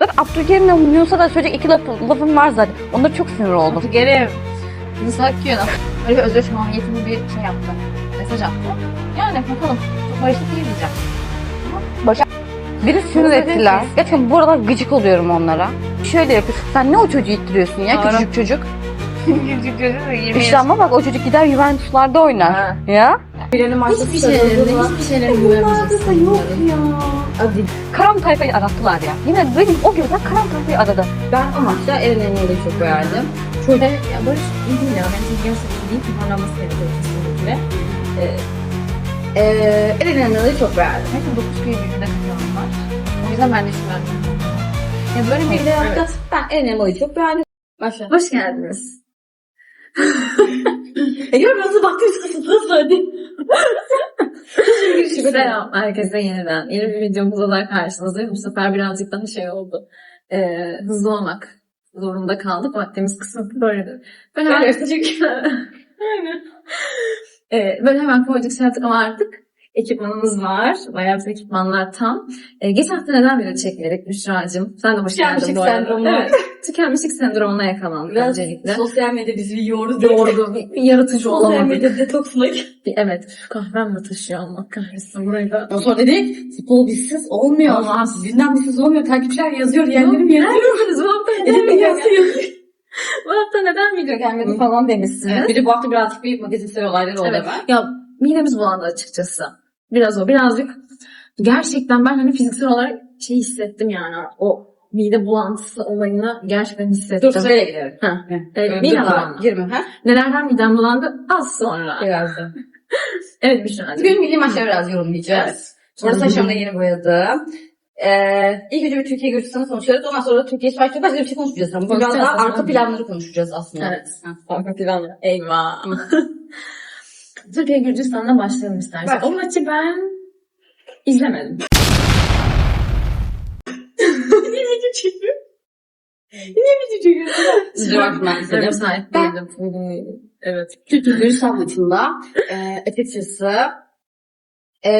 Ben Abdülkerim'le Yunus'a söyleyecek iki lafım, lafım var zaten. Onlara çok sinir oldum. Abdülkerim. Bizi saklıyor. Böyle özdeş mahiyetinde bir şey yaptı. Mesaj attı. Yani bakalım. Çok barışık değil diyeceğim. Beni sinir ettiler. Gerçekten bu aralar gıcık oluyorum onlara. Şöyle yapıyorsun. Sen ne o çocuğu ittiriyorsun ya? Doğru. Küçücük çocuk. Küçük çocuğu da yemin İşte ama bak o çocuk gider Juventus'larda oynar. Ha. Ya. Hiçbir şeylerinde, hiçbir şeylerinde güvenmeyeceksin. yok ya. Hadi. Karam tayfayı arattılar ya. Yine benim o gözler karam tayfayı aradı. Ben amaçla Eren Emel'i çok beğendim. Şöyle, ya Barış iyi değil ya. Bence gerçekten değil. Toparlanması gerekiyor kesinlikle. Ee, Eren Emel'i çok beğendim. Neyse 9 kıyı birbirine kazanlar. O yüzden ben de şüphelendim. Ya böyle bir de yaptı. Ben Emel'i çok beğendim. Başla. Hoş geldiniz. E görmüyorsun baktığınız kısıtlı hadi. Selam herkese yeniden. Yeni bir videomuzda daha karşınızdayım. Bu sefer birazcık daha şey oldu. Ee, hızlı olmak zorunda kaldık. Vaktimiz kısıtlı böyle. Ben hemen çünkü. Aynen. Ee, böyle hemen koyduk şey yaptık ama artık ekipmanımız var. Bayağı bir ekipmanlar tam. Ee, geçen hafta neden video çekmedik Büşra'cığım? Sen de hoş geldin bu arada. Evet. Tükenmişlik sendromuna yakalandık Biraz öncelikle. sosyal medya bizi yordu. Doğru. Bir, bir yaratıcı Sosyal olamadık. medya detoksuna Bir- Evet. Şu kahvem de taşıyor Allah kahretsin burayı da. Ondan sonra dedik futbol bizsiz olmuyor. Olmaz. Gündem bizsiz olmuyor. Takipçiler yazıyor. Yeğenlerim yazıyor. Bu hafta neden yazıyor. Bu hafta neden video gelmedi falan demişsiniz. Evet, bir de bu hafta birazcık bir magazinsel olaylar oldu Evet. hemen. Ya midemiz bulandı açıkçası. Biraz o birazcık. Gerçekten ben hani fiziksel olarak şey hissettim yani. O mide bulantısı olayını gerçekten hissettim. Dur sıraya gidelim. Ha. Evet, midem bulandı. Girme. Ha? Nelerden midem bulandı? Az sonra. Birazdan. Evet Büşra'cığım. Bugün milli maçları biraz yorumlayacağız. Sonra saçımı da yeni boyadım. Ee, ilk önce bir Türkiye Gürcistan'ı konuşuyoruz. Ondan sonra Türkiye İsveç'te başka bir şey konuşacağız. Ama biraz daha arka planları konuşacağız aslında. Evet. Arka planı. Eyvah. Türkiye Gürcistan'la başlayalım istersen. Başla. O maçı ben izlemedim. Niye video çekiyor? Cevap ben değildim. Uygun değilim. Evet. Türkiye Gürcistan maçında e, açıkçası e,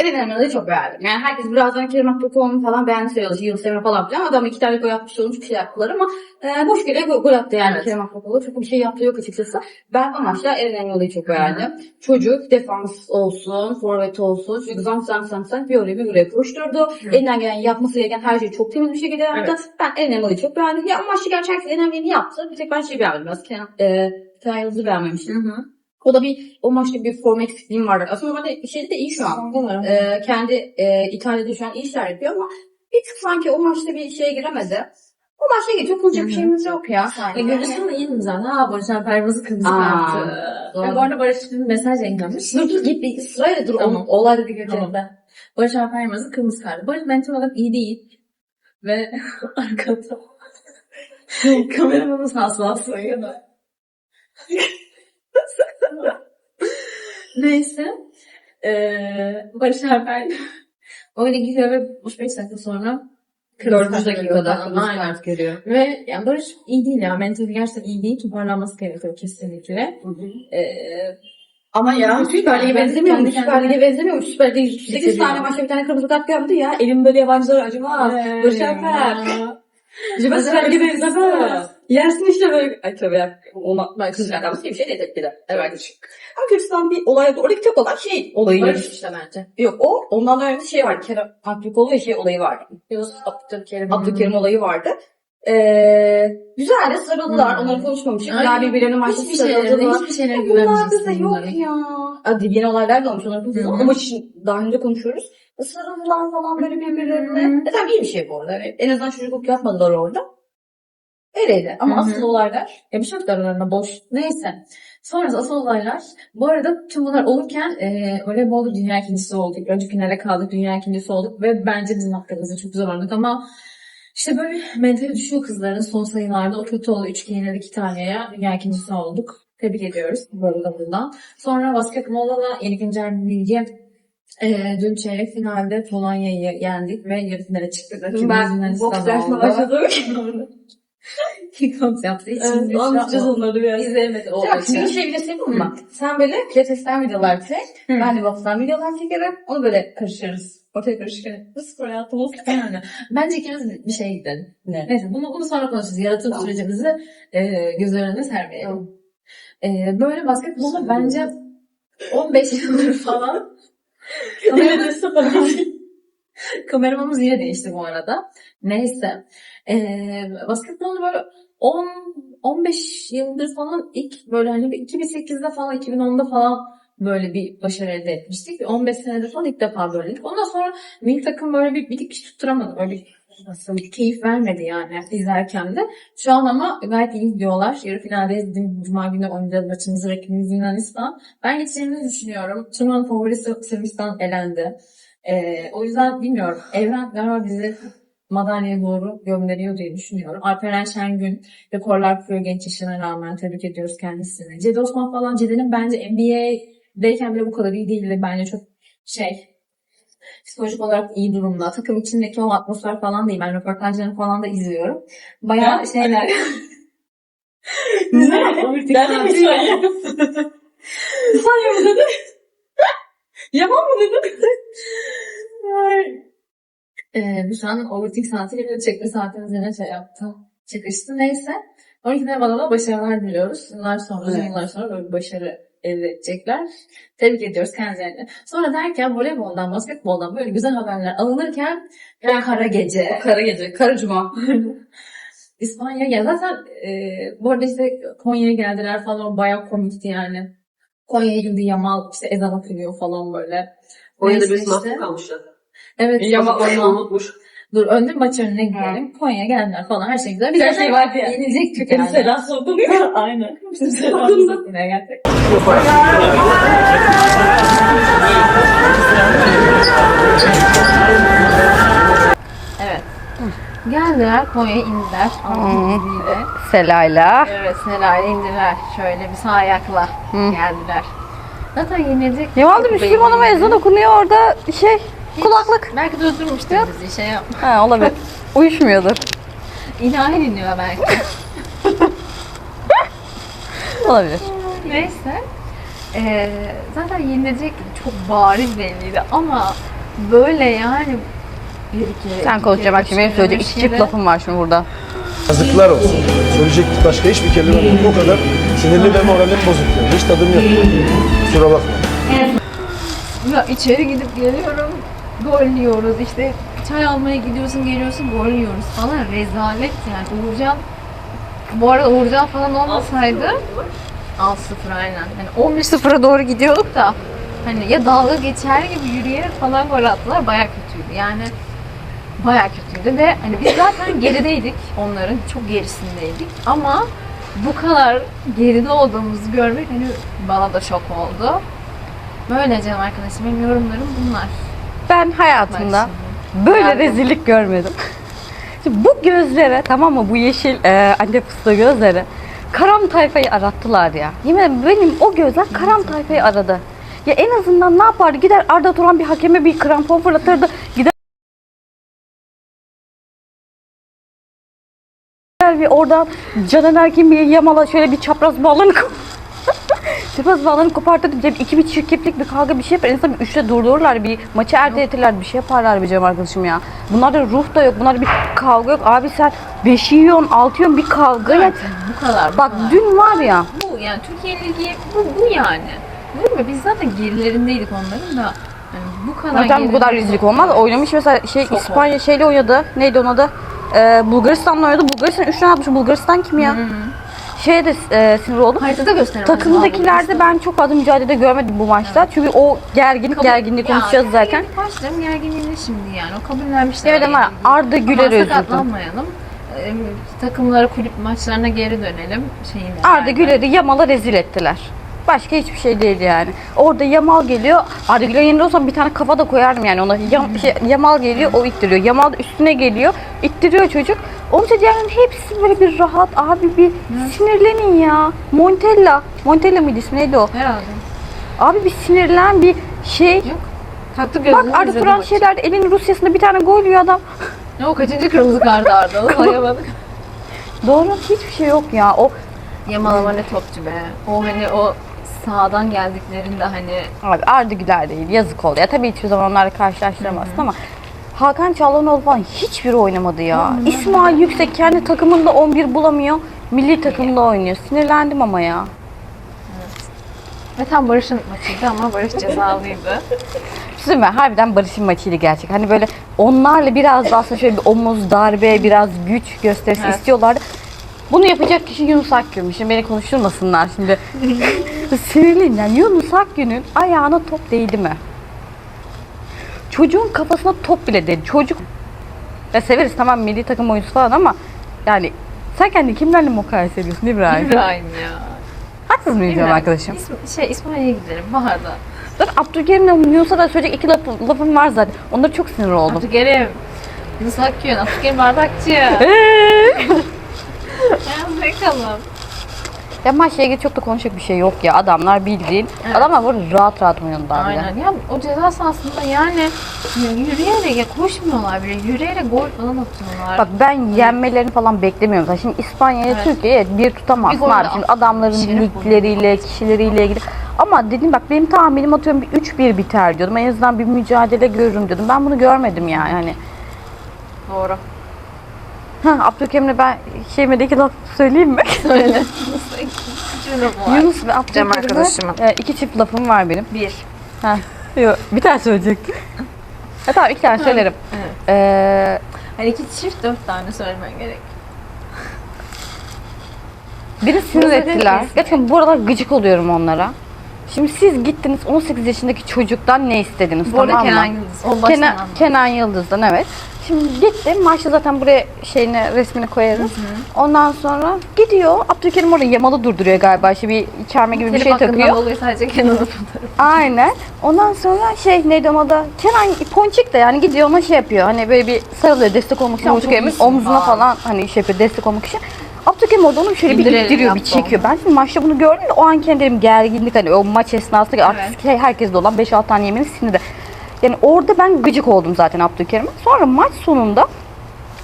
Eren Emre'yi çok beğendim. Yani herkes birazdan Kerem Aktürkoğlu'nu falan beğendi söylüyor. Yıldız Emre falan filan. Adam iki tane gol yapmış olmuş bir şey yaptılar ama e, boş yere gol, gol attı yani Evet. Kerem Aktürkoğlu. Çok bir şey yaptığı yok açıkçası. Ben amaçla Eren Emre'yi çok beğendim. Çocuk defans olsun, forvet olsun. Çocuk zam zam zam zam bir oraya bir buraya koşturdu. Evet. Elinden gelen yapması gereken her şeyi çok temiz bir şekilde yaptı. Evet. Ben Eren Emre'yi çok beğendim. Ya amaçlı gerçekten Eren Emre'yi yaptı. Bir tek ben şey beğenmedim. Biraz Kenan, e, Kenan Yıldız'ı beğenmemiştim. Hı hı. O da bir o maçta bir form eksikliğim vardı. Aslında normalde şeyde de iyi şu an. Ee, kendi e, İtalya'da şu an iyi işler yapıyor ama bir tık sanki o maçta bir şeye giremedi. O maçta geçiyor. Konuşacak bir şeyimiz yok ya. E, Gürcistan'da iyi mi zaten? Ha Barış Alper Yılmaz'ı kırmızı kartı. doğru. Ve bu arada Barış bir mesaj yayınlamış. Dur dur git bir sırayla dur. Tamam. Olayları bir götürelim. Tamam. Barış Alper Yılmaz'ın kırmızı kartı. Barış mental olarak iyi değil. Ve arkada sayıyor da. Neyse. Ee, Barış Alper öyle gidiyor ve 35 dakika sonra kırmızı 4. kart dakikada görüyor. kırmızı Aynen. kart görüyor. Ve yani Barış iyi değil ya. Mentali gerçekten iyi değil. Toparlanması gerekiyor kesinlikle. Ee, Ama ya Süper Lig'e benzemiyor mu? Kendi Süper kendine- Lig'e benzemiyor mu? Süper Lig'de 8 Hissediyor. tane maçta bir tane kırmızı kart gördü ya. Elim böyle yabancılar acımaz. Barış Alper. Acaba Süper Lig'e benzemez. Yersin işte böyle. Ay tabii ya. Olma. Kızacak ama bir şey de tepkiler. Evet. Ama Kürdistan bir olay, oradaki tek olay şey olayı. Barış işte bence. Yok o ondan önce şey var. Kerem Aktürkoğlu ve şey olayı vardı. Yunus Abdülkerim. Abdülkerim olayı vardı. Ee, güzel de sarıldılar. Hmm. Onları konuşmamışım. Aynen. Bunlar birbirlerine maçta Hiçbir sarıldılar. hiçbir da güvenmeyeceksin yok bunların. ya. Hadi yeni olaylar da olmuş. Onları konuşuyoruz. Maç için daha önce konuşuyoruz. Sarıldılar falan böyle birbirlerine. E tabii iyi bir şey bu arada. Evet. En azından çocukluk yapmadılar orada. Öyleydi. Ama Hı hı. asıl olaylar bir şey aralarında boş. Neyse. Sonrası asıl olaylar. Bu arada tüm bunlar olurken e, voleybolda dünya ikincisi olduk. Önce finale kaldık. Dünya ikincisi olduk. Ve bence bizim hakkımızda çok güzel oynadık ama işte böyle mentali düşüyor kızların son sayılarda. O kötü oldu. Üç yenildi iki taneye. Dünya ikincisi olduk. Tebrik ediyoruz. Bu arada buradan. Sonra basketbolda da yeni güncel bilgi e, dün çeyrek finalde Polonya'yı yendik ve yarı finale çıktık. Rakibimiz ben Yunanistan boks dersine oldu. başladım. Kickbox yaptı. Evet, anlatacağız onları biraz. İzleyemedi o maçı. şimdi bir şey söyleyeyim mi? Sen böyle pilatesten videolar çek. Ben de bokstan videolar çekerim. Onu böyle karıştırırız. Ortaya karışık. Spor hayatımız. Yani. Bence ikimiz bir şeye gidelim. Ne? Neyse bunu, bunu sonra konuşuruz. Yaratım Tamam. sürecimizi e, göz önünde sermeyelim. E, böyle basketbolda bence 15 yıldır falan Evet, sıfır. kameramanımız yine değişti bu arada. Neyse. E, basketbolda böyle 10 15 yıldır falan ilk böyle hani bir 2008'de falan 2010'da falan böyle bir başarı elde etmiştik. Bir 15 senedir falan ilk defa böyleydik. Ondan sonra milli takım böyle bir, bir dikiş tutturamadı. Böyle nasıl keyif vermedi yani izlerken de. Şu an ama gayet iyi gidiyorlar. Yarı finaldeyiz. Bizim Cuma günü oynayacağız maçımız rakibimiz Yunanistan. Ben geçeceğimizi düşünüyorum. Turnuvanın favorisi Sırbistan elendi. Ee, o yüzden bilmiyorum. Evren galiba bizi madalyaya doğru gönderiyor diye düşünüyorum. Alperen Şengün rekorlar kırıyor genç yaşına rağmen. Tebrik ediyoruz kendisini. Cedi Osman falan Cedi'nin bence NBA'deyken bile bu kadar iyi değildi. Bence çok şey psikolojik olarak iyi durumda. Takım içindeki o atmosfer falan değil. Ben röportajlarını falan da izliyorum. Bayağı Ya, şeyler. Bir şey? Saniye mi dedi? Yaman mı dedi? Ee, şu an overthink saatiyle bir çekme saatinin üzerine şey yaptı. Çıkıştı. Neyse. 12 bana da başarılar diliyoruz. Yıllar sonra, Evet. yıllar sonra böyle bir başarı elde edecekler. Tebrik ediyoruz kendilerini. Sonra derken voleyboldan, basketboldan böyle güzel haberler alınırken o kara gece. Kara gece, kara cuma. İspanya ya zaten e, bu arada işte Konya'ya geldiler falan bayağı komikti yani. Konya'ya girdi Yamal işte ezan okunuyor falan böyle. Konya'da Neyse bir işte. mahkum kalmışlar. Evet. Yamal Konya- Yamal unutmuş. Dur önce maç önüne gidelim. Konya'ya geldiler falan her şey güzel. Biz Her şey vardı ya. Yenilecektik Benim yani. selam sokunuyor. Aynen. Selamımız yine gerçekten. Geldiler Konya'ya indiler. Allah'ın izniyle. Selayla. Evet Sena'yla indiler. Şöyle bir sağ ayakla geldiler. Zaten yenilecek. Ne oldu Müslüman ama ezan okunuyor orada şey kulaklık. Belki de öldürmüştür bizi şey yapma. Ha olabilir. Uyuşmuyordur. İlahi dinliyor belki. Olabilir. Neyse. Ee, zaten yenilecek çok bariz belliydi ama böyle yani Sen konuşacağım bak şimdi benim söyleyecek iki çift lafım var şimdi burada. Yazıklar olsun. Söyleyecek başka hiçbir kelime yok. O kadar sinirli ve moralim bozuk. Yani. Hiç tadım yok. Kusura bakma. Ya içeri gidip geliyorum. Gol yiyoruz işte çay almaya gidiyorsun geliyorsun gol yiyoruz falan rezalet yani Uğurcan bu arada Uğurcan falan olmasaydı 6-0 aynen. Hani 11-0'a doğru gidiyorduk da hani ya dalga geçer gibi yürüyerek falan gol attılar baya kötüydü. Yani baya kötüydü ve hani biz zaten gerideydik onların çok gerisindeydik ama bu kadar geride olduğumuzu görmek hani bana da şok oldu. Böyle canım arkadaşım benim yorumlarım bunlar. Ben hayatımda böyle Geldim. rezillik görmedim. Şimdi bu gözlere tamam mı bu yeşil e, anne fıstığı gözleri karam tayfayı arattılar ya. Yemin benim o gözler karam tayfayı aradı. Ya en azından ne yapardı? Gider Arda Turan bir hakeme bir krampon fırlatırdı. Gider bir oradan Canan Erkin bir Yamal'a şöyle bir çapraz bağlarını çapraz bağlarını kopartırdı. Bir de iki bir çirkeflik bir kavga bir şey yapar. En azından bir üçte durdururlar. Bir maçı erteletirler. Bir şey yaparlar bir canım arkadaşım ya. Bunlarda ruh da yok. Bunlarda bir kavga yok. Abi sen 5 yiyorsun 6 yiyorsun bir kavga yok. Bu kadar. bu Bak kadar. dün var ya bu yani Türkiye'nin ligi bu, bu yani. Değil mi? Biz zaten gerilerindeydik onların da. Yani bu kadar Zaten bu kadar rezillik olmaz. Oynamış mesela şey Çok İspanya şeyle oynadı. Neydi onun adı? Ee, Bulgaristan'la oynadı. Bulgaristan 3 tane atmış. Bulgaristan kim ya? Şeye de e, sinir oldum. Haritada gösterelim. Takımdakilerde ben çok fazla mücadele görmedim bu maçta. Çünkü o gerginlik gerginliği konuşacağız zaten. Başlarım gerginliğinde şimdi yani. O kabullenmişler. Evet ama. Arda Güler'e Ama üzüldüm. sakatlanmayalım. Ee, takımlara kulüp maçlarına geri dönelim. Şeyine, Arda. Güler'i Yamal'a rezil ettiler. Başka hiçbir şey değil yani. Orada Yamal geliyor. Arda Güler yerinde olsam bir tane kafa da koyardım yani ona. Yam- şey, Yamal geliyor o ittiriyor. Yamal üstüne geliyor. ittiriyor çocuk. Onun için yani hepsi böyle bir rahat. Abi bir sinirlenin ya. Montella. Montella mıydı ismi neydi o? Herhalde. Abi bir sinirlen bir şey. Taktı Bak gözünü Arda izledi Turan şeylerde elin Rusya'sında bir tane gol yiyor adam. Ne o kaçıncı kırmızı kartı Arda? Anlayamadık. Doğru hiçbir şey yok ya. O Yamal ama ne topçu be. O hani o sağdan geldiklerinde hani Abi Arda Güler değil. Yazık oldu. Ya tabii hiçbir zaman onlarla karşılaştıramazsın ama Hakan Çalhanoğlu falan hiçbiri oynamadı ya. İsmail Yüksek kendi takımında 11 bulamıyor. Milli takımda oynuyor. Sinirlendim ama ya. ve tam Barış'ın maçıydı ama Barış cezalıydı. Sizin mi? Harbiden Barış'ın maçıydı gerçek. Hani böyle onlarla biraz daha aslında şöyle bir omuz, darbe, biraz güç gösterisi Evet. istiyorlardı. Bunu yapacak kişi Yunus Akgün'müş. Şimdi beni konuşturmasınlar şimdi. Sinirliyim yani. Yunus Akgün'ün ayağına top değdi mi? Çocuğun kafasına top bile değdi. Çocuk ya severiz tamam milli takım oyuncusu falan ama yani sen kendini kimlerle mukayese ediyorsun İbrahim? İbrahim ya. Haksız mıyım İbrahim. arkadaşım? İsm- şey İsmail'e gidelim Bahar'da. Zaten Abdülkerim'le Yunus'a da söyleyecek iki lafım, lafım var zaten. Onlara çok sinir oldum. Abdülkerim. Yunus Akgün, Abdülkerim Bardakçı. Ya bakalım. Ya maçla ilgili çok da konuşacak bir şey yok ya. Adamlar bildiğin. Evet. Adamlar burada rahat rahat oynadılar bile. Aynen. Ya o ceza sahasında yani yürüyerek ya koşmuyorlar bile. Yürüyerek gol falan atıyorlar. Bak ben yenmelerini falan beklemiyorum. Zaten Şimdi İspanya ile Evet. Türkiye'ye bir tutamazsın Bir abi. Şimdi adamların Şeref ligleriyle, kişileriyle ilgili. Ama dedim bak benim tahminim atıyorum bir 3-1 biter diyordum. En azından bir mücadele görürüm diyordum. Ben bunu görmedim yani. Hani Doğru. Ha, Abdülkerim'le ben şeyimdeki laf söyleyeyim mi? Söyle. Yunus ve Abdülkerim'e arkadaşımın. e, iki çift lafım var benim. Bir. Ha. Yok, bir tane söyleyecektim. ha, tamam iki tane söylerim. Ee, Hani iki çift dört tane söylemen gerek. beni sinir ettiler. Gerçekten bu aralar gıcık oluyorum onlara. Şimdi siz gittiniz 18 yaşındaki çocuktan ne istediniz Bu arada tamam mı? Kenan Yıldız. Kenan. Kenan Yıldız'dan evet. Şimdi gitti maçta zaten buraya şeyini resmini koyarız. Ondan sonra gidiyor Abdülkerim orada yamalı durduruyor galiba işte bir içerme gibi bir şey takıyor. dolayı sadece Kenan'ın fotoğrafı. Aynen. Ondan sonra şey neydi ona da Kenan Ponçik de yani gidiyor ona şey yapıyor. Hani böyle bir sarılıyor destek olmak için çok Abdülkerim'in iyisin omzuna ha. falan hani şey yapıyor destek olmak için. Abdülkerim orada onu şöyle bir İndirelim ittiriyor, bir çekiyor. Ben şimdi maçta bunu gördüm de o an kendim gerginlik hani o maç esnasında Evet. artık şey, herkeste olan 5-6 tane yemeğin sinirde. Yani orada ben gıcık oldum zaten Abdülkerim'e. Sonra maç sonunda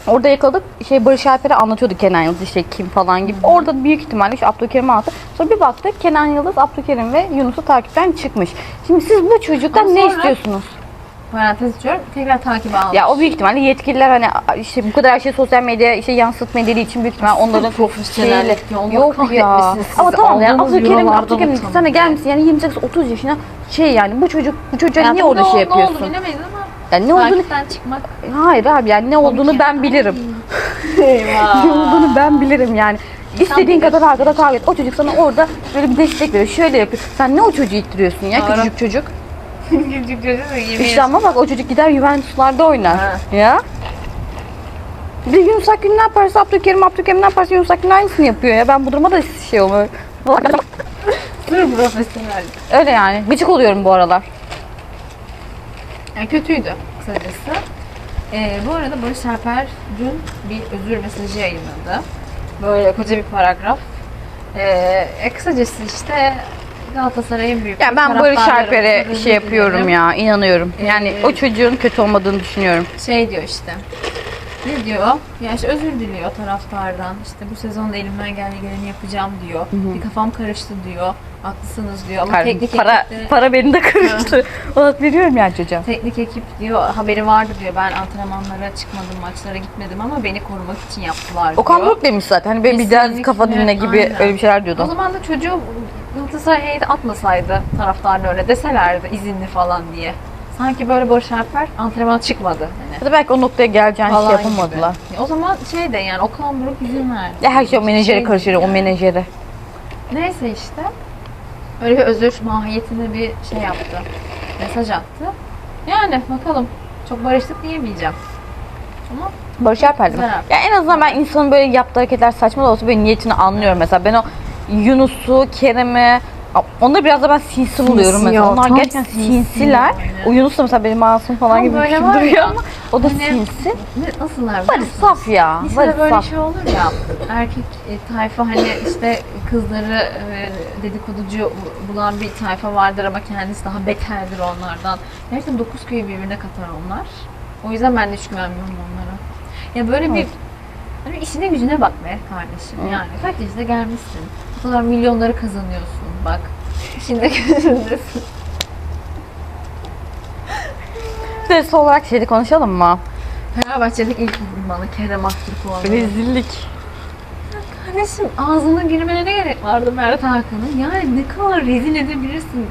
Orada yakaladık şey Barış Alper'e anlatıyordu Kenan Yıldız işte kim falan gibi. Orada büyük ihtimalle işte Abdülkerim'e anlattı. Sonra bir baktık Kenan Yıldız, Abdülkerim ve Yunus'u takipten çıkmış. Şimdi siz bu çocuktan Ama ne sonra- istiyorsunuz? Parantez açıyorum. Tekrar takip almış. Ya o büyük ihtimalle yetkililer hani işte bu kadar şey sosyal medya işte yansıtmadığı için büyük ihtimalle onların ya, Allah yok ya. Ama tamam Aldığınız Abdülkerim, Abdülkerim sana ya. gelmişsin yani 28-30 yaşına şey yani bu çocuk bu çocuğa Ya niye orada şey oldu, Ne yapıyorsun? oldu bilemeyiz ama Yani ne olduğunu çıkmak. hayır abi yani ne olduğunu ben bilirim. Eyvah. Ne olduğunu ben bilirim yani. İstediğin kadar arkada kavga et. O çocuk sana orada böyle bir destek veriyor. Şöyle yapıyor. Sen ne o çocuğu ittiriyorsun ya küçücük çocuk. Yemin İşte ama bak o çocuk gider Juventus'larda oynar. Ha. Ya. Bir de Yunus Akgün ne yaparsa Abdülkerim, Abdülkerim ne yaparsa Yunus Akgün aynısını yapıyor ya. Ben bu duruma da şey oluyor. Sır profesyonel. Öyle yani. Gıcık oluyorum bu aralar. Yani kötüydü kısacası. Ee, bu arada Barış Alper dün bir özür mesajı yayınladı. Böyle koca bir paragraf. Ee, e, kısacası işte Galatasaray'ın büyük Yani ben Barış Alper'e şey yapıyorum ya. inanıyorum. Yani Ee, o çocuğun kötü olmadığını düşünüyorum. Şey diyor işte. Ne diyor? Ya işte özür diliyor taraftardan. İşte bu sezonda elimden geldiği geleni yapacağım diyor. Bir kafam karıştı diyor. Haklısınız diyor. Ama teknik para, ekipte- para beni de karıştı. Ona veriyorum yani çocuğa. Teknik ekip diyor haberi vardı diyor. Ben antrenmanlara çıkmadım, maçlara gitmedim ama beni korumak için yaptılar diyor. Okan Buruk demiş zaten. Hani böyle bir Kesinlikle, kafa dinle gibi aynen. öyle bir şeyler O diyordu. zaman da çocuğu Galatasaray heyeti atmasaydı taraftarın öyle deselerdi izinli falan diye. Sanki böyle Barış Alper antrenmana çıkmadı. Hani. Ya da belki o noktaya geleceğini şey falan yapamadılar. gibi. O zaman şey de yani Okan Buruk izin verdi. Ya her şey o menajere Şey karışır, o menajere. Neyse işte. Öyle bir özür mahiyetinde bir şey yaptı. Mesaj attı. Yani bakalım. Çok barıştık diyemeyeceğim. Ama Barış Alper'di mi? Güzel. Ya en azından ben insanın böyle yaptığı hareketler saçma da olsa böyle niyetini anlıyorum mesela. Ben o Yunus'u, Kerem'i onları biraz da ben sinsi buluyorum mesela. ya, Onlar tam gerçekten sinsi sinsiler. yani. O Yunus da mesela benim masum falan Tam gibi böyle bir var duruyor ya, ama o da hani- sinsi. ne, nasıllar Barış saf ya. Lisede böyle saf. şey olur ya, erkek e, tayfa hani işte kızları e, dedikoducu bulan bir tayfa vardır ama kendisi daha beterdir onlardan. Gerçekten dokuz köyü birbirine katar onlar. O yüzden ben de hiç güvenmiyorum onlara. Ya böyle bir hani işine gücüne bak be kardeşim yani. Kaç yaşına gelmişsin. Bu kadar milyonları kazanıyorsun bak. Şimdi gözündesin. Son olarak şeyde konuşalım mı? Fenerbahçe'deki ilk vurmalı Kerem Aktürkoğlu. Rezillik. Kardeşim ağzına girmene ne gerek vardı Mert Hakan'ın? Yani ne kadar rezil edebilirsin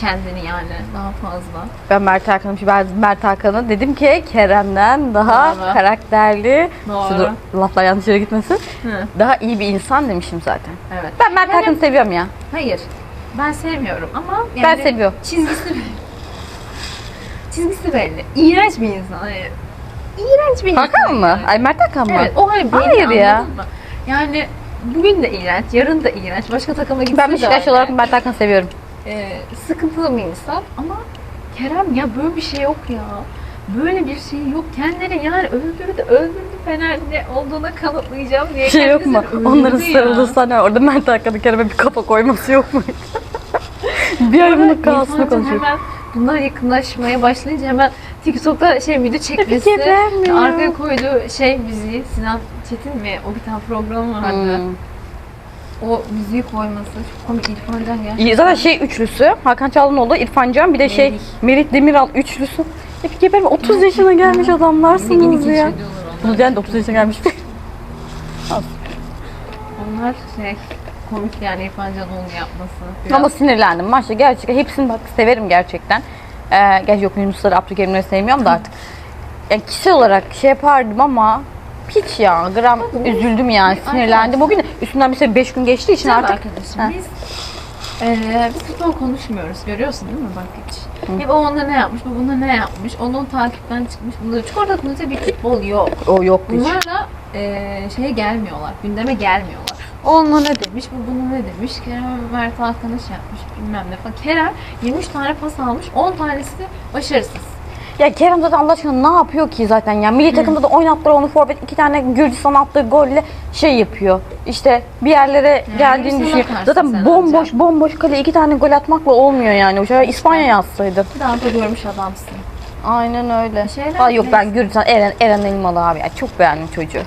kendini yani daha fazla. Ben Mert Hakan'ım. Ben Mert Hakan'a dedim ki Kerem'den daha Doğru. karakterli. Doğru. Şu laflar yanlış yere gitmesin. Hı. Daha iyi bir insan demişim zaten. Evet. Ben Mert Yani- Hakan'ı seviyorum ya. Hayır. Ben sevmiyorum ama yani Ben seviyorum. çizgisi belli. çizgisi belli. İğrenç bir insan. Hayır. İğrenç bir insan. Hakan mı? yani. Ay Mert Hakan mı? Evet o hani belli Hayır ya. mı? Yani bugün de iğrenç, yarın da iğrenç. Başka takıma gitse Ben Beşiktaş olarak Mert Hakan'ı seviyorum. Ee, sıkıntılı bir insan ama Kerem ya böyle bir şey yok ya. Böyle bir şey yok. Kendini yani öldürdü, öldürdü Fener'de olduğuna kanıtlayacağım diye. Şey yok mu? Onların ya. sarıldığı sahne orada Mert Hakan'ın Kerem'e bir kafa koyması yok mu? bir ay kalsını İrfan'cığım konuşuyor. Hemen bunlar yakınlaşmaya başlayınca hemen TikTok'ta şey video çekmesi, arkaya koyduğu şey müziği Sinan Çetin mi? O bir tane program vardı. Hmm. O müziği koyması çok komik İrfancan gerçekten. İyi, Zaten şey üçlüsü Hakan Çalhanoğlu, İrfan Can bir de şey Melih. Merit Demiral üçlüsü. Ya bir geberim 30 yaşına gelmiş adamlarsınız Yeni ya. Bunu diyen de 30 yaşına gelmiş. Onlar şey komik yani İrfancan onu yapması. Ama sinirlendim maçta gerçekten hepsini bak severim gerçekten. Ee, gerçi yok Yunusları Abdülkerimleri sevmiyorum da artık. Yani kişi olarak şey yapardım ama hiç ya gram üzüldüm yani sinirlendim. Bugün üstünden bir 5 gün geçtiği için Güzel artık arkadaşım Ha. biz eee biz futbol konuşmuyoruz görüyorsun değil mi bak hiç. Hep o onda ne yapmış, bu bunda ne yapmış, onun takipten çıkmış. Bunda Çikolata bir futbol yok. o yok hiç. Bunlar da eee şeye gelmiyorlar, gündeme gelmiyorlar. O ona ne demiş, bu bunu ne demiş, Kerem Mert Hakan'a şey yapmış bilmem ne falan. Kerem 23 tane pas almış, 10 tanesi de başarısız. Ya Kerem zaten Allah aşkına ne yapıyor ki zaten ya? Milli takımda da oynattılar onu forvet iki tane Gürcistan attığı golle şey yapıyor. İşte bir yerlere geldiğini düşünüyor. karşı Zaten sen bomboş bomboş kale iki tane gol atmakla olmuyor yani. O şey İspanya yazsaydı. Bir daha da görmüş adamsın. Aynen öyle. Şeyler Aa, yok ben. Gürcistan Eren, Eren Elmalı abi. Ya, çok beğendim çocuğu.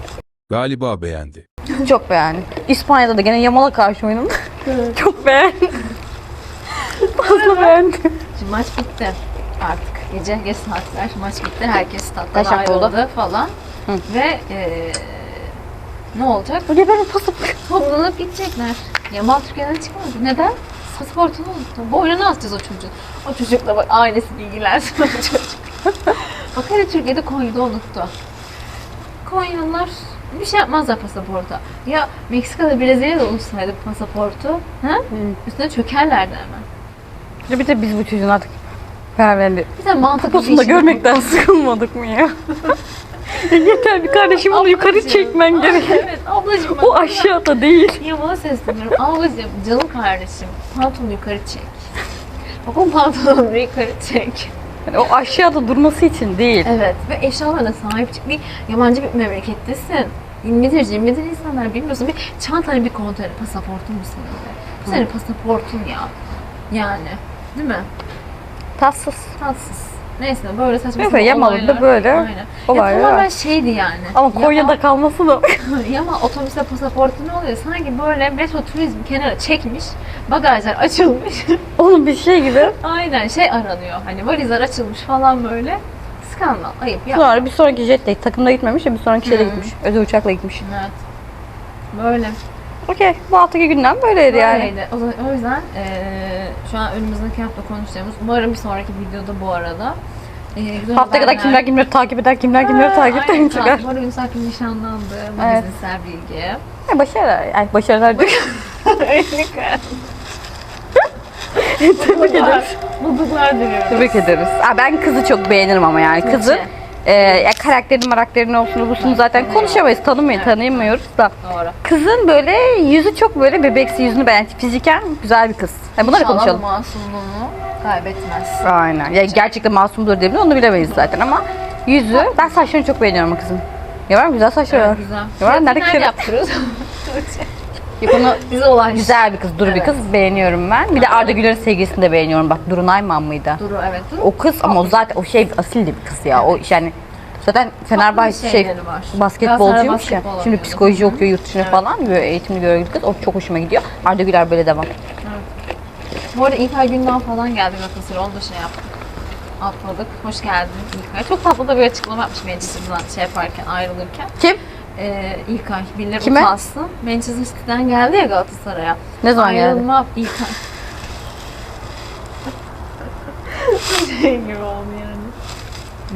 Galiba beğendi. Çok beğendim. İspanya'da da gene Yamal'a karşı oynadı. çok beğendim. Fazla beğendim. Şimdi maç bitti artık. Gece geç saatler maç bitti. Herkes stat'tan Kaç dakika oldu? ayrıldı falan. Hı. Ve eee, ne olacak? Öyle ben pası Toplanıp gidecekler. Yamal Türkiye'den çıkmadı. Neden? Pasaportunu unuttu. Boynuna atacağız o çocuğu. O çocukla bak ailesi bilgilensin o çocuk. bak hele Türkiye'de Konya'da unuttu. Konyalılar bir şey yapmazlar pasaporta. Ya Meksika'da Brezilya'da olsaydı pasaportu ha? üstüne çökerlerdi hemen. Bir de biz bu çocuğun artık Fervendi. Bir de mantıklı bir Posunda iş görmekten sıkılmadık mı ya? Yeter bir kardeşim onu yukarı Ablacığım. çekmen gerek. Evet ablacığım. O aşağıda değil. Yamal'a sesleniyorum. Ablacığım canım kardeşim pantolonu yukarı çek. Bak o pantolonu yukarı çek. Yani o aşağıda durması için değil. Evet ve eşyalarına sahip çık. Bir yabancı bir memlekettesin. İngilizce, İngilizce insanlar bilmiyorsun. Bir çantana bir konteyner pasaportun mu senin de? Bu senin pasaportun ya. Yani. Değil mi? Tatsız. Tatsız. Neyse böyle saçma Neyse, sapan Yamal'ın da olaylar. böyle Aynen. olaylar ya tamamen şeydi yani. Ama Konya'da kalması da Yamal otobüste pasaportu ne oluyor? Sanki böyle metro turizm kenara çekmiş. Bagajlar açılmış. onun bir şey gibi. Aynen şey aranıyor. Hani valizler açılmış falan böyle. Skandal. Ayıp ya. Sonra bir sonraki jetle takımda gitmemiş de bir sonraki şeyle Hmm. gitmiş. Özel uçakla gitmiş. Evet. Böyle. Okey. Bu haftaki gündem böyleydi yani. Böyleydi. O, zaman- o yüzden eee, şu an önümüzdeki hafta konuşacağımız umarım bir sonraki videoda bu arada güzel Haftaya kadar kimler kimleri takip eder, kimler kimleri takip eder Aynen. çıkar. Bu arada Yunus Akgün nişanlandı. Bu Evet. bizimsel bilgi. Ya başarılar. Yani başarılar diyor. Tebrik ederiz. Mutluluklar diliyorum. Tebrik ederiz. Aa, ben kızı çok beğenirim ama yani. Kızı e, ya karakterin marakterin olsun busunu zaten konuşamayız, tanımıyor, tanıyamıyoruz da. Doğru. Kızın böyle yüzü çok böyle bebeksi yüzünü beğen. Fiziken güzel bir kız. Yani bunları İnşallah konuşalım. bu masumluğunu kaybetmez. Aynen. Ya gerçekten masumdur diye onu bilemeyiz zaten ama yüzü ben saçlarını çok beğeniyorum o kızın. Ya var mı? güzel saçları var. Güzel. Ya var nerede Nerede kişiler? yaptırıyoruz? Onu Bize olan güzel bir kız, duru bir Evet. kız beğeniyorum ben. Bir de Arda Güler'in sevgilisini de beğeniyorum. Bak Duru Nayman mıydı? Duru evet. Duru. O kız ama o zaten o şey asil de bir kız ya. O yani zaten Fenerbahçe şey şeyleri var. basketbolcuymuş ya. Basketbol Şimdi oynuyordu. psikoloji okuyor yurt dışına falan böyle eğitimli görevli kız. O çok hoşuma gidiyor. Arda Güler böyle devam. Bu arada İlkay Gündağ falan geldi Galatasaray. Onu da şey yaptık. Atladık. Hoş geldin İlkay. Çok tatlı da bir açıklama yapmış Manchester'dan şey yaparken, ayrılırken. Kim? Ee, İlkay. Birileri Kime? utansın. Manchester City'den geldi ya Galatasaray'a. Ne zaman geldi? Ayrılma İlkay. şey gibi oldu yani.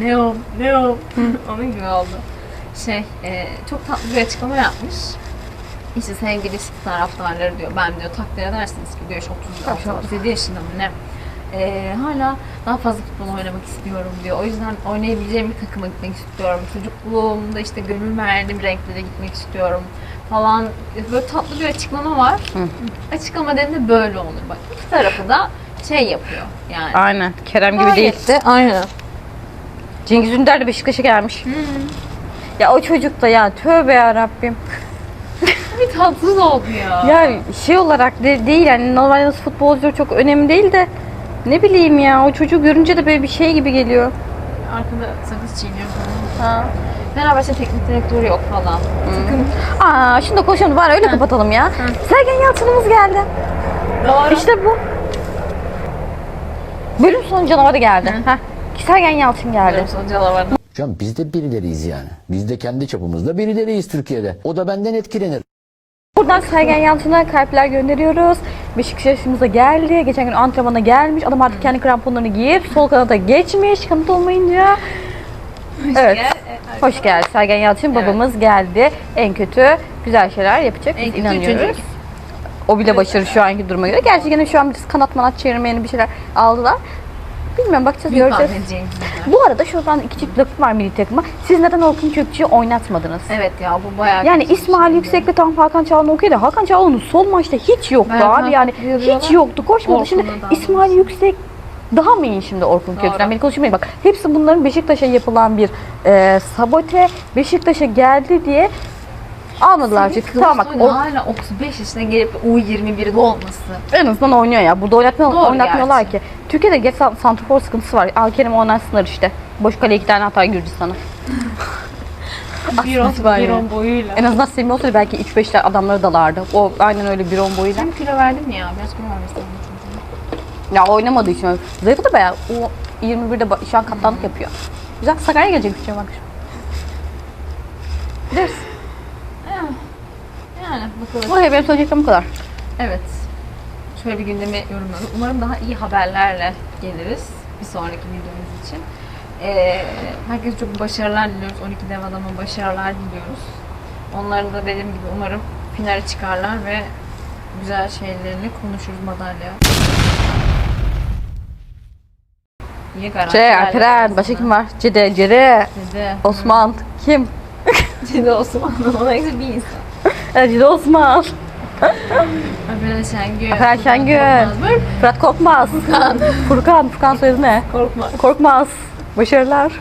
Ne o? Ne o? Onun gibi oldu. Şey, e, çok tatlı bir açıklama yapmış. İşte sevgili City taraftarları diyor. Ben diyor takdir edersiniz ki diyor 36 37 yaşında mı ne? E, hala daha fazla futbol oynamak istiyorum diyor. O yüzden oynayabileceğim bir takıma gitmek istiyorum. Çocukluğumda işte gönül verdiğim renklere gitmek istiyorum falan. Böyle tatlı bir açıklama var. Açıklama dediğinde böyle olur. Bak iki tarafı da şey yapıyor yani. Aynen. Kerem gibi değil. De, aynen. Cengiz Ünder de Beşiktaş'a gelmiş. Ya o çocuk da ya tövbe ya Rabbim. Bir tatsız oldu ya. Ya şey olarak de, değil yani normalde nasıl futbolcu çok önemli değil de ne bileyim ya o çocuğu görünce de böyle bir şey gibi geliyor. Arkada sakız çiğniyor falan. Ha. Fenerbahçe teknik direktörü yok falan. Takım Aa şimdi de konuşalım bari öyle kapatalım ya. Sergen Yalçın'ımız geldi. Doğru. İşte bu. Bölüm sonu canavarı geldi. Heh. Sergen Yalçın geldi. Benim son canavarı. Hocam biz de birileriyiz yani. Biz de kendi çapımızda birileriyiz Türkiye'de. O da benden etkilenir. Buradan Sergen Yalçın'a kalpler gönderiyoruz. Beşiktaş'ımıza geldi. Geçen gün antrenmana gelmiş. Adam artık kendi kramponlarını giyip sol kanata geçmiş. Kanat olmayınca. evet. Hoş geldin Sergen Yalçın. Babamız geldi. En kötü güzel şeyler yapacak. En Biz kötü inanıyoruz. çocuk. O bile başarı şu anki duruma göre. Gerçi yine şu an biz kanat manat çevirmeyeni bir şeyler aldılar. Bilmiyorum bakacağız Büyük göreceğiz. Bu arada şuradan iki çift lafım var milli takıma. Siz neden Orkun Kökçü'yü oynatmadınız? Evet ya bu bayağı Yani kötü bir İsmail şeydi. Yüksek'le tam Hakan Çalhanoğlu okuyor da Hakan Çalhanoğlu'nun sol maçta hiç yoktu Berkan abi yani hiç yoktu koşmadı. Şimdi da İsmail Yüksek daha mı iyi şimdi Orkun Kökçü'den? Doğru. Beni konuşmayın bak. Hepsi bunların Beşiktaş'a yapılan bir e, sabote. Beşiktaş'a geldi diye almadılar. Çünkü. Tamam bak o, hala 35 yaşına gelip U21'de olması. en azından oynuyor ya. Burada oynatmıyor, Doğru oynatmıyorlar gerçi. ki. Türkiye'de geç san- santrafor sıkıntısı var. Al Kerem oynatsınlar işte. Boş kaleye iki tane atar Gürcistan'a. Bir on, itibariyle. bir on boyuyla. En azından Semih olsaydı belki 3-5 adamları dalardı. O aynen öyle bir on boyuyla. Hem kilo verdim ya. Biraz kilo vermesi lazım. Ya oynamadığı için öyle. Zayıfı da bayağı. O 21'de ba- şu an kaptanlık yapıyor. Güzel. Sakarya gelecek bütçe bak. Gideriz. Yani bakalım. Oraya benim söyleyeceklerim bu kadar. Evet. Şöyle bir gündemi yorumladım. Umarım daha iyi haberlerle geliriz bir sonraki videomuz için. Ee, herkese çok başarılar diliyoruz. 12 dev adama başarılar diliyoruz. Onların da dediğim gibi umarım finale çıkarlar ve güzel şeylerini konuşuruz madalya. İyi. Şey, Alperen, başka kim var? Cede, Cere, Dedi. Osman. Kim? Cedi Osman. Ona bir insan. Cede Osman. Alperen Şengül. Alperen Şengül. Fırat Korkmaz. Furkan. Furkan. Furkan soyadı ne? Korkmaz. Korkmaz. Başarılar.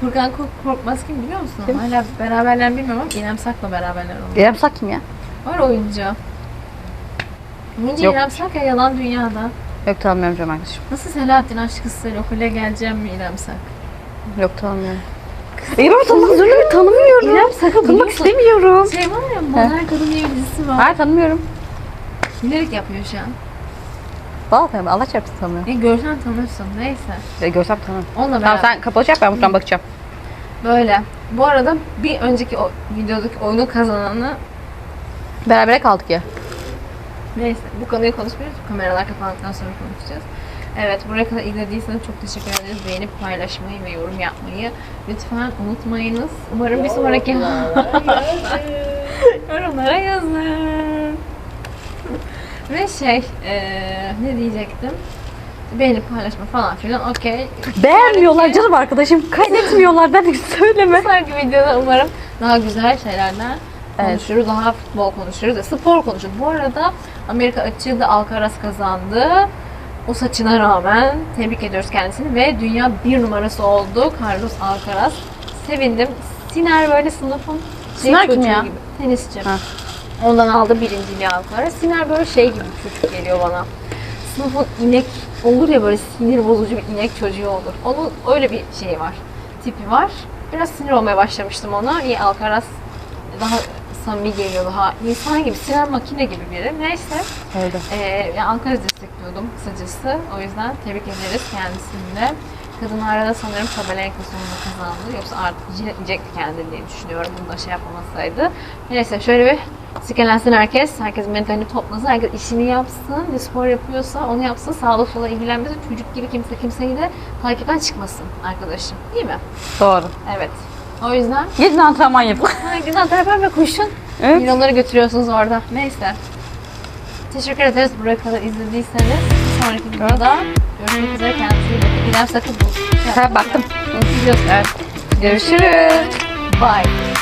Furkan Kork- Korkmaz kim biliyor musun? Hala beraberler bilmiyorum ama İrem Sak'la beraberler oldu. İrem Sak kim ya? Var oyuncu. Oyuncu Yok. İrem Sak ya Yalan Dünya'da. Yok tanımıyorum canım arkadaşım. Nasıl Selahattin Aşkı Sır okula geleceğim mi İrem Sak? Yok tanımıyorum. İrem tanımak zorunda tanımıyorum. İrem Sak'ı Tanımak biliyorsun. istemiyorum. Şey var ya Modern Kadın diye bir dizisi var. Hayır tanımıyorum. Bilerek yapıyor şu an. Vallahi tanımıyorum. Allah çarpsın tanımıyorum. E, görsen tanırsın. Neyse. E, görsem tanırım. Onunla Tamam beraber. sen kapatacak ben buradan bakacağım. Böyle. Bu arada bir önceki o, videodaki oyunu kazananı Berabere kaldık ya. Neyse bu konuyu konuşmuyoruz. Kameralar kapandıktan sonra konuşacağız. Evet buraya kadar izlediyseniz çok teşekkür ederiz. Beğenip paylaşmayı ve yorum yapmayı lütfen unutmayınız. Umarım bir sonraki yorumlara yazın. Ve şey eee, ne diyecektim? Beğenip paylaşma falan filan okey. Beğenmiyorlar canım arkadaşım. Kaydetmiyorlar. Ben de söyleme. sonraki videoda umarım daha güzel şeylerden konuşuruz. Daha futbol konuşuruz. Spor konuşuruz. Bu arada Amerika açığı da Alcaraz kazandı. O saçına rağmen tebrik ediyoruz kendisini ve dünya bir numarası oldu Carlos Alcaraz. Sevindim. Siner böyle sınıfın şey Siner kim ya? Gibi. Tenisçi. Ha. Ondan aldı birinciliği Alcaraz. Siner böyle şey gibi çocuk geliyor bana. Sınıfın inek olur ya böyle sinir bozucu bir inek çocuğu olur. Onun öyle bir şeyi var. Tipi var. Biraz sinir olmaya başlamıştım ona. İyi Alcaraz daha samimi geliyor. Daha insan gibi, siren makine gibi biri. Neyse. Öyle. Ee, yani Ankara'yı destekliyordum kısacası. O yüzden tebrik ederiz kendisini de. Kadın arada sanırım Sabalenka sonunda kazandı. Yoksa artık yiyecekti kendini diye düşünüyorum. Bunu da şey yapmamasaydı. Neyse şöyle bir Sikerlensin herkes. Herkes mentalini toplasın. Herkes işini yapsın. Ne spor yapıyorsa onu yapsın. Sağda sola ilgilenmesin. Çocuk gibi kimse kimseyi de takipten çıkmasın arkadaşım. Değil mi? Doğru. Evet. O yüzden Gidin antrenman yapın. herkes antrenman ve koşun. Evet. Milyonları götürüyorsunuz orada. Neyse. Teşekkür ederiz buraya kadar izlediyseniz. Bir sonraki videoda görüşmek üzere. Kendinize iyi bakın. İrem sakın bu. Ha, baktım. Gidiyorsun. Görüşürüz. Bye.